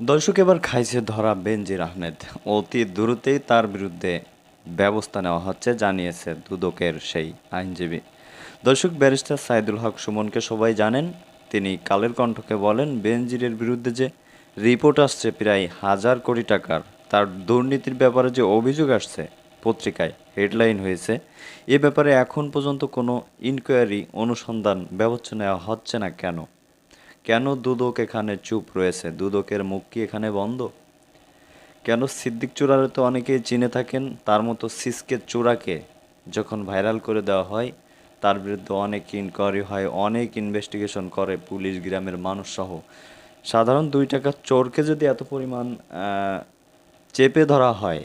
দর্শক এবার খাইছে ধরা বেনজির আহমেদ। অতি দ্রুতই তার বিরুদ্ধে ব্যবস্থা নেওয়া হচ্ছে, জানিয়েছে দুদকের সেই আইনজীবী। দর্শক ব্যারিস্টার সাইদুল হক সুমনকে সবাই জানেন, তিনি কালের কণ্ঠকে বলেন, বেনজিরের বিরুদ্ধে যে রিপোর্ট আসছে প্রায় হাজার কোটি টাকার, তার দুর্নীতির ব্যাপারে যে অভিযোগ আসছে পত্রিকায়, হেডলাইন হয়েছে, এ ব্যাপারে এখন পর্যন্ত কোনো ইনকোয়ারি অনুসন্ধান, ব্যবস্থা নেওয়া হচ্ছে না কেন? কেন দুদক এখানে চুপ রয়েছে? দুদকের মুখ কি এখানে বন্ধ? কেন সিদ্দিক চূড়ারে তো অনেকেই চিনে থাকেন, তার মতো সিসকে চূড়াকে যখন ভাইরাল করে দেওয়া হয়, তার বিরুদ্ধে অনেক ইনকোয়ারি হয়, অনেক ইনভেস্টিগেশন করে পুলিশ, গ্রামের মানুষ সহ সাধারণ দুই টাকা চোরকে যদি এত পরিমাণ চেপে ধরা হয়,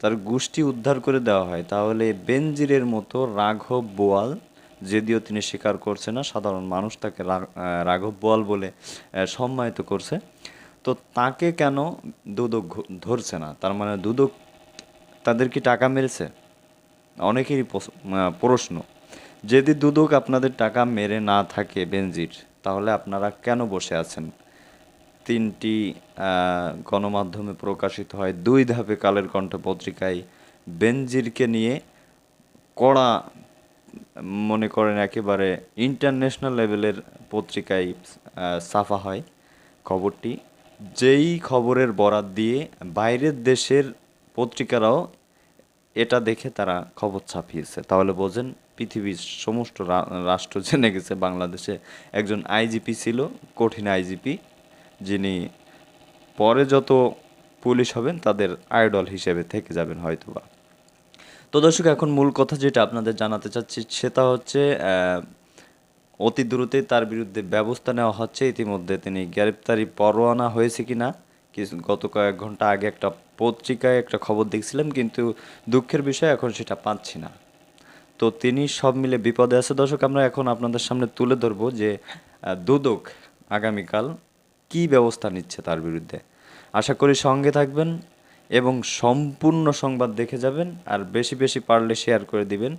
তার গোষ্ঠী উদ্ধার করে দেওয়া হয়, তাহলে বেনজিরের মতো রাঘব বোয়াল যদিও তিনি স্বীকার করছে না, সাধারণ মানুষ তাকে রাঘব বল বলে সম্মানিত করছে। তো তাকে কেন দুদক ধরছে না? তার মানে দুদক, তাদের কি টাকা মেরেছে অনেকেরই প্রশ্ন। যদি দুদক আপনাদের টাকা মেরে না থাকে বেনজির, তাহলে আপনারা কেন বসে আছেন? তিনটি গণমাধ্যমে প্রকাশিত হয় দুই ধাপে কালের কণ্ঠ পত্রিকায়, বেনজিরকে নিয়ে কড়া মনে করেন একেবারে ইন্টারন্যাশনাল লেভেলের পত্রিকায় ছাপা হয় খবরটি। যেই খবরের বরাত দিয়ে বাইরের দেশের পত্রিকারাও এটা দেখে তারা খবর ছাপিয়েছে। তাহলে বোঝেন পৃথিবীর সমস্ত রাষ্ট্র জেনে গেছে বাংলাদেশে একজন আইজিপি ছিল, কঠিন আইজিপি যিনি পরে যত পুলিশ হবেন তাদের আইডল হিসেবে থেকে যাবেন হয়তোবা। তো দর্শক, এখন মূল কথা যেটা আপনাদের জানাতে চাচ্ছি, সেটা হচ্ছে অতি দ্রুতই তার বিরুদ্ধে ব্যবস্থা নেওয়া হচ্ছে। ইতিমধ্যে তিনি গ্রেপ্তারি পরোয়ানা হয়েছে কিনা, কিছু গত কয়েক ঘণ্টা আগে একটা পত্রিকায় একটা খবর দেখছিলাম, কিন্তু দুঃখের বিষয় এখন সেটা পাচ্ছি না। তো তিনি সব মিলে বিপদে আছে। দর্শক, আমরা এখন আপনাদের সামনে তুলে ধরবো যে দুদক আগামীকাল কি ব্যবস্থা নিচ্ছে তার বিরুদ্ধে। আশা করি সঙ্গে থাকবেন। এবং সম্পূর্ণ সংবাদ দেখে যাবেন আর বেশি বেশি পারলে শেয়ার করে দিবেন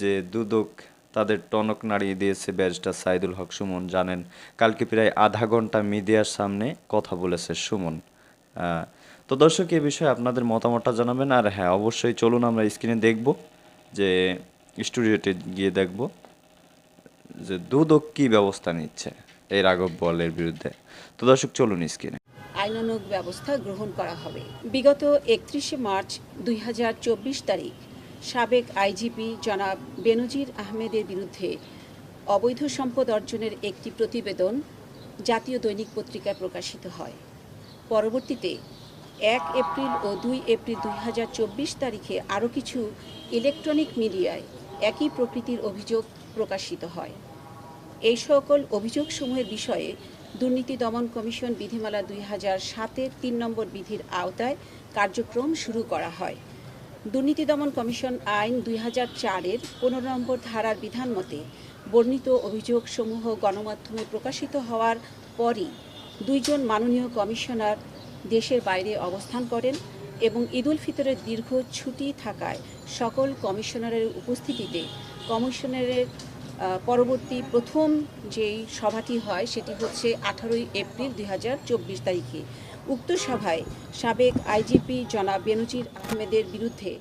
যে দুদক তাদের টনক নাড়িয়ে দিয়েছে ব্যারিস্টার সাইদুল হক সুমন। জানেন, কালকে প্রায় আধা ঘণ্টা মিডিয়ার সামনে কথা বলেছে সুমন। তো দর্শক, এ বিষয়ে আপনাদের মতামতটা জানাবেন আর হ্যাঁ অবশ্যই চলুন আমরা স্ক্রিনে দেখব যে স্টুডিওতে গিয়ে দেখব যে দুদক কী ব্যবস্থা নিচ্ছে এই রাঘব বলের বিরুদ্ধে। তো দর্শক, চলুন স্ক্রিনে আইনানুগ ব্যবস্থা গ্রহণ করা হবে। বিগত একত্রিশে মার্চ দুই হাজার চব্বিশ তারিখ সাবেক আইজিপি জনাব বেনজির আহমেদের বিরুদ্ধে অবৈধ সম্পদ অর্জনের একটি প্রতিবেদন জাতীয় দৈনিক পত্রিকায় প্রকাশিত হয়। পরবর্তীতে এক এপ্রিল ও দুই এপ্রিল দুই হাজার চব্বিশ তারিখে আরও কিছু ইলেকট্রনিক মিডিয়ায় একই প্রকৃতির অভিযোগ প্রকাশিত হয়। এই সকল অভিযোগসমূহের বিষয়ে দুর্নীতি দমন কমিশন বিধিমালা দুই হাজার সাতের তিন নম্বর বিধির আওতায় কার্যক্রম শুরু করা হয়। দুর্নীতি দমন কমিশন আইন দুই হাজার চারের পনেরো নম্বর ধারার বিধান মতে, বর্ণিত অভিযোগসমূহ গণমাধ্যমে প্রকাশিত হওয়ার পরই দুইজন মাননীয় কমিশনার দেশের বাইরে অবস্থান করেন এবং ঈদুল ফিতরের দীর্ঘ ছুটি থাকায় সকল কমিশনারের উপস্থিতিতে কমিশনারের পরবর্তী প্রথম যেই সভাটি হয় সেটি হচ্ছে আঠারোই এপ্রিল দুই হাজার চব্বিশ তারিখে। উক্ত সভায় সাবেক আইজিপি জনাব বেনজির আহমেদের বিরুদ্ধে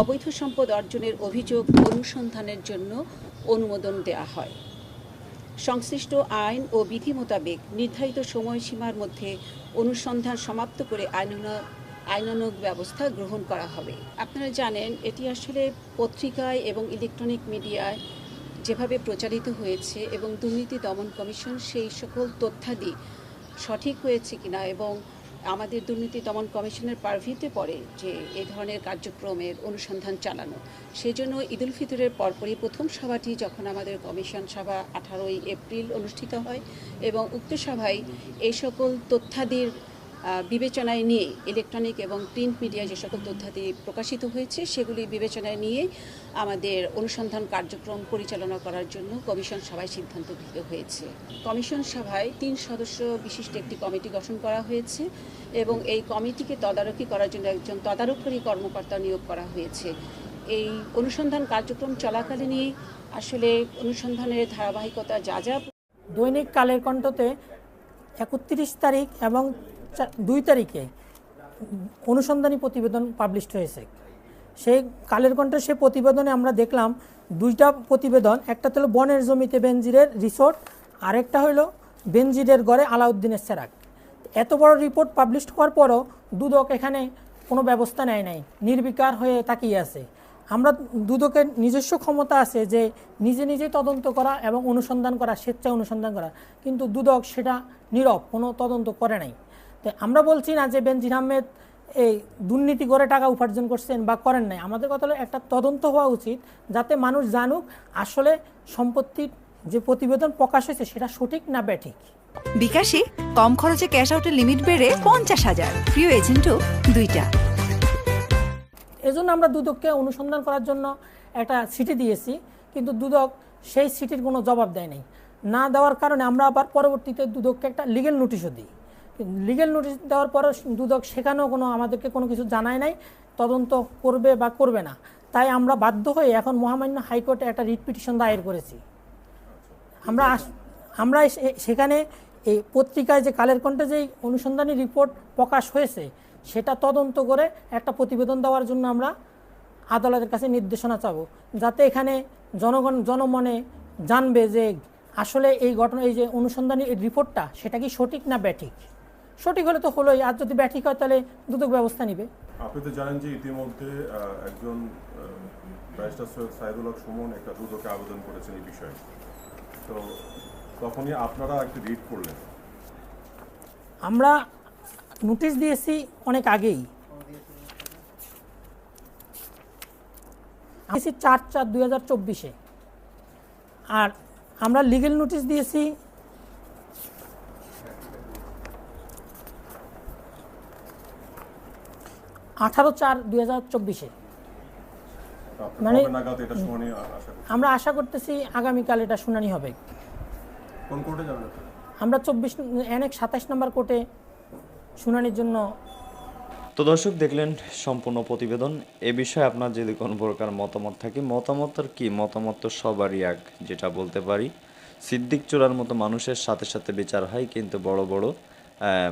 অবৈধ সম্পদ অর্জনের অভিযোগ অনুসন্ধানের জন্য অনুমোদন দেওয়া হয়। সংশ্লিষ্ট আইন ও বিধি মোতাবেক নির্ধারিত সময়সীমার মধ্যে অনুসন্ধান সমাপ্ত করে আইন আইনানুগ ব্যবস্থা গ্রহণ করা হবে। আপনারা জানেন, এটি আসলে পত্রিকায় এবং ইলেকট্রনিক মিডিয়ায় যেভাবে প্রচারিত হয়েছে এবং দুর্নীতি দমন কমিশন সেই সকল তথ্যাদি সঠিক হয়েছে কিনা এবং আমাদের দুর্নীতি দমন কমিশনের পারভিতে পড়ে যে এই ধরনের কার্যক্রমের অনুসন্ধান চালানো। সেই জন্য ঈদুল ফিতরের পরপরই প্রথম সভাটি যখন আমাদের কমিশন সভা আঠারোই এপ্রিল অনুষ্ঠিত হয় এবং উক্ত সভায় এই সকল তথ্যাদির বিবেচনায় নিয়ে ইলেকট্রনিক এবং প্রিন্ট মিডিয়া যে সকল তথ্যাদি প্রকাশিত হয়েছে, সেগুলি বিবেচনায় নিয়ে আমাদের অনুসন্ধান কার্যক্রম পরিচালনা করার জন্য কমিশন সভায় সিদ্ধান্ত গৃহীত হয়েছে। কমিশন সভায় তিন সদস্য বিশিষ্ট একটি কমিটি গঠন করা হয়েছে এবং এই কমিটিকে তদারকি করার জন্য একজন তদারকি কর্মকর্তা নিয়োগ করা হয়েছে। এই অনুসন্ধান কার্যক্রম চলাকালীনই আসলে অনুসন্ধানের ধারাবাহিকতা যা যা দৈনিক কালের কণ্ঠতে একত্রিশ তারিখ এবং দুই তারিখে অনুসন্ধানী প্রতিবেদন পাবলিশড হয়েছে। সেই কালের কণ্ঠে সে প্রতিবেদনে আমরা দেখলাম দুইটা প্রতিবেদন, একটা হলো বনের জমিতে বেনজিরের রিসোর্ট, আরেকটা হলো বেনজিরের গড়ে আলাউদ্দিনের সেরাক এত বড় রিপোর্ট পাবলিশ হওয়ার পরও দুদক এখানে কোনো ব্যবস্থা নেয় নাই, নির্বিকার হয়ে তাকিয়ে আছে। আমরা দুদকের নিজস্ব ক্ষমতা আছে যে নিজে নিজে তদন্ত করা এবং অনুসন্ধান করা, স্বেচ্ছায় অনুসন্ধান করা। কিন্তু দুদক সেটা নীরব, কোনো তদন্ত করে নাই। তো আমরা বলছি না যে বেনজির আহমেদ এই দুর্নীতি করে টাকা উপার্জন করছেন বা করেন নাই। আমাদের কথা হলো একটা তদন্ত হওয়া উচিত যাতে মানুষ জানুক আসলে সম্পত্তির যে প্রতিবেদন প্রকাশ হয়েছে সেটা সঠিক না ব্যাঠিক। বিকাশে কম খরচে ক্যাশ আউটের লিমিট বেড়ে পঞ্চাশ হাজার। প্রিয় এজেন্টও দুইটা। এজন্য আমরা দুদককে অনুসন্ধান করার জন্য একটা সিটি দিয়েছি কিন্তু দুদক সেই সিটির কোনো জবাব দেয় নাই। না দেওয়ার কারণে আমরা আবার পরবর্তীতে দুদককে একটা লিগেল নোটিশও দিই। লিগেল নোটিশ দেওয়ার পরও দুদক সেখানেও কোনো আমাদেরকে কোনো কিছু জানায় নাই, তদন্ত করবে বা করবে না। তাই আমরা বাধ্য হয়ে এখন মহামান্য হাইকোর্টে একটা রিট পিটিশন দায়ের করেছি। আমরা আমরা সেখানে এই পত্রিকায় যে কালের কণ্ঠে যেই অনুসন্ধানী রিপোর্ট প্রকাশ হয়েছে, সেটা তদন্ত করে একটা প্রতিবেদন দেওয়ার জন্য আমরা আদালতের কাছে নির্দেশনা চাবো, যাতে এখানে জনগণ, জনমনে জানবে যে আসলে এই ঘটনা, এই যে অনুসন্ধানী রিপোর্টটা সেটা কি সঠিক না ব্যাঠিক। সঠিক হলে তো হলোই আর যদি ব্যাঠিক হয় তাহলে দুদক ব্যবস্থা নিবে। আপনি তো জানেন যে ইতিমধ্যে একজন ব্যারিস্টার সৈয়দ সাইদুল হক সুমন একটা দুদকে আবেদন করেছেন এই বিষয়ে। তো তখনই আপনারা একটু রিড করলেন। আমরা নোটিশ দিয়েছি অনেক আগেই। চার চার দুই হাজার চব্বিশে। আর আমরা লিগেল নোটিশ দিয়েছি আঠারো চার দুই হাজার চব্বিশে। মানে- কবে নাগাদ এটা শুনানি আ- আশা করছেন আমরা আশা করতেছি আগামীকাল এটা শুনানি হবে? আমরা চব্বিশ অনেক সাতাশ নম্বর কোর্টে শুনানির জন্য তো দর্শক দেখলেন সম্পূর্ণ প্রতিবেদন। এ বিষয়ে আপনার যদি কোনো প্রকার মতামত থাকে মতামতের কি? মতামত তো সবারই এক যেটা বলতে পারি। সিদ্দিক চোরার মতো মানুষের সাথে সাথে বিচার হয় কিন্তু বড় বড়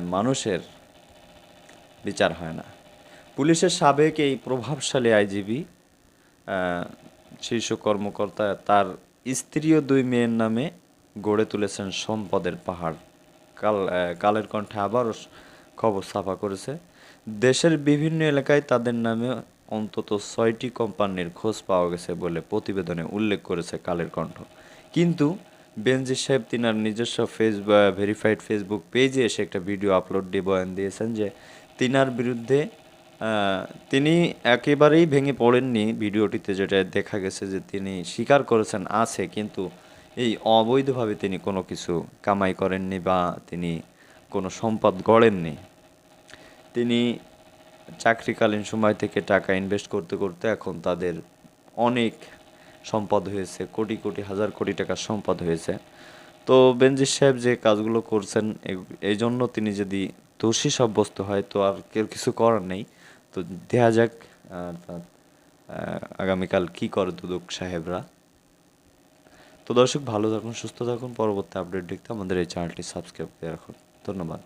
মানুষের বিচার হয় না। পুলিশের সাবেক এই প্রভাবশালী আইজিবি শীর্ষ কর্মকর্তা তার স্ত্রী ও দুই মেয়ের নামে গড়ে তুলেছেন সম্পদের পাহাড়। কাল কালের কণ্ঠে আবারও খবর ছাপা করেছে। দেশের বিভিন্ন এলাকায় তাদের নামে অন্তত ছয়টি কোম্পানির খোঁজ পাওয়া গেছে বলে প্রতিবেদনে উল্লেখ করেছে কালের কণ্ঠ। কিন্তু বেনজির সাহেব তিনার নিজস্ব ফেসবুক ভেরিফাইড ফেসবুক পেজে এসে একটা ভিডিও আপলোড দিয়ে বয়ান দিয়েছেন যে তিনার বিরুদ্ধে তিনি একেবারেই ভেঙে পড়েননি ভিডিওটিতে, যেটা দেখা গেছে যে তিনি স্বীকার করেছেন আছে, কিন্তু এই অবৈধভাবে তিনি কোনো কিছু কামাই করেননি বা তিনি কোনো সম্পদ গড়েননি। তিনি চাকরিকালীন সময় থেকে টাকা ইনভেস্ট করতে করতে এখন তাদের অনেক সম্পদ হয়েছে, কোটি কোটি, হাজার কোটি টাকার সম্পদ হয়েছে। তো বেনজির সাহেব যে কাজগুলো করছেন এই জন্য তিনি যদি দোষী সাব্যস্ত হয়, তো আর কেউ কিছু করার নেই। তো দেখা যাক আগামীকাল কি করে দুদক সাহেবরা। তো দর্শক, ভালো থাকুন, সুস্থ থাকুন, পরবর্তী আপডেট দেখতে আমাদের এই চ্যানেলটি সাবস্ক্রাইব করে রাখুন। ধন্যবাদ।